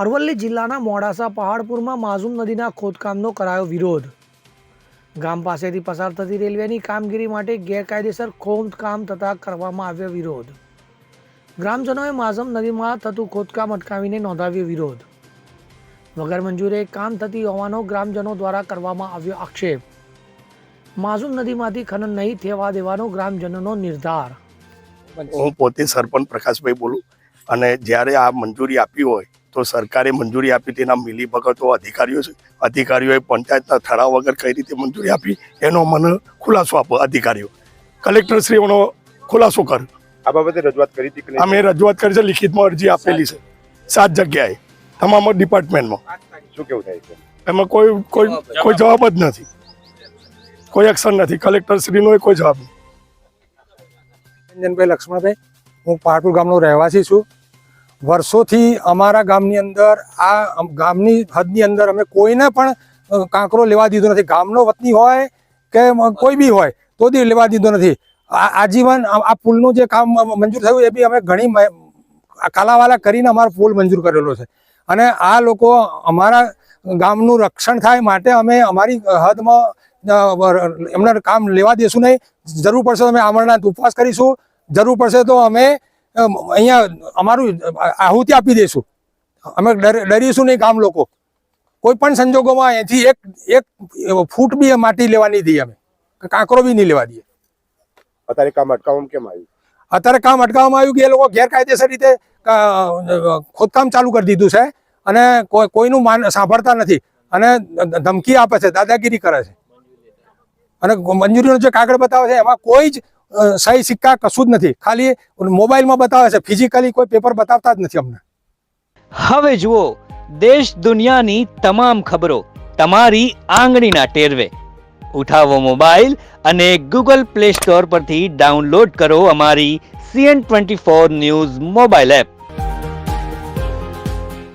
અરવલ્લી જિલ્લાના મોડાસા પહાડપુરમાં માઝુમ નદીના ખોદકામનો કરાયો વિરોધ. ગામ પાસેથી પસાર થતી રેલવેની કામગીરી માટે ગેરકાયદેસર ખોદકામ થતાં કરવામાં આવ્યો વિરોધ. ગ્રામજનોએ માઝમ નદીમાં થતું ખોદકામ અટકાવીને નોંધાવ્યો વિરોધ. વગર મંજૂરે કામ થતી હોવાનો ગ્રામજનો દ્વારા કરવામાં આવ્યો આક્ષેપ. માઝુમ નદીમાંથી ખનન નહીં થવા દેવાનો ગ્રામજનોનો નિર્ધાર. હું પોતે સરપંચ પ્રકાશભાઈ બોલું અને જ્યારે આ મંજૂરી આપી હોય તો સરકારે મંજૂરી આપી તેના મિલી ભગતો અધિકારીઓ છે. અધિકારીઓએ પંચાયતના ઠરાવ વગર કઈ રીતે મંજૂરી આપી એનો મને ખુલાસો આપો અધિકારીઓ. કલેક્ટરશ્રીઓનો ખુલાસો કર. આ બાબતે રજૂઆત કરી હતી અમે રજૂઆત કરી છે લિખિતમાં અરજી આપેલી છે. સાત જગ્યાએ તમામ ડિપાર્ટમેન્ટમાં. શું કેવું થાય છે? એમાં કોઈ કોઈ કોઈ જવાબ જ નથી. કોઈ એક્શન નથી. કલેક્ટરશ્રીનો કોઈ જવાબ નથી. રંજનભાઈ લક્ષ્મણભાઈ હું પાટુર ગામનો રહેવાસી છું. વર્ષોથી અમારા ગામની અંદર આ ગામની હદની અંદર અમે કોઈને પણ કાંકરો લેવા દીધો નથી. ગામનો વતની હોય કે કોઈ બી હોય તો બી લેવા દીધો નથી. આજીવન આ પુલનું જે કામ મંજૂર થયું એ બી અમે ઘણી કાલાવાલા કરીને અમારો પુલ મંજૂર કરેલો છે. અને આ લોકો અમારા ગામનું રક્ષણ થાય માટે અમે અમારી હદમાં એમના કામ લેવા દેશું નહીં. જરૂર પડશે તો અમે આમરણાંત ઉપવાસ કરીશું. જરૂર પડશે તો અમ, અહીંયા અમારું આહુતિ આપી દઈશું. અમે ડર- ડરીશું નહીં ગામ લોકો. કોઈ પણ સંજોગોમાં અહીંથી એક એક ફૂટ બી માટી લેવા નહીં દઈએ અમે. કાંકરો બી નહીં લેવા દઈએ. અત્યારે કામ અટકાવવામાં કેમ આવ્યું? અત્યારે કામ અટકાવવામાં આવ્યું કે એ લોકો ગેરકાયદેસર રીતે ખોદકામ ચાલુ કરી દીધું છે અને કોઈ કોઈનું માન સાંભળતા નથી. અને ધમકી આપે છે દાદાગીરી કરે છે. અને મંજૂરીનો જે કાગળ બતાવે છે એમાં કોઈ જ સહી સિક્કા કશું જ નથી. ખાલી મોબાઈલમાં બતાવે છે. ફિઝિકલી કોઈ પેપર બતાવતા જ નથી અમને. હવે જુઓ, દેશ દુનિયાની તમામ ખબરો તમારી આંગળીના ટેરવે. ઉઠાવો મોબાઈલ અને ગૂગલ પ્લે સ્ટોર પરથી ડાઉનલોડ કરો અમારી CN twenty four news mobile app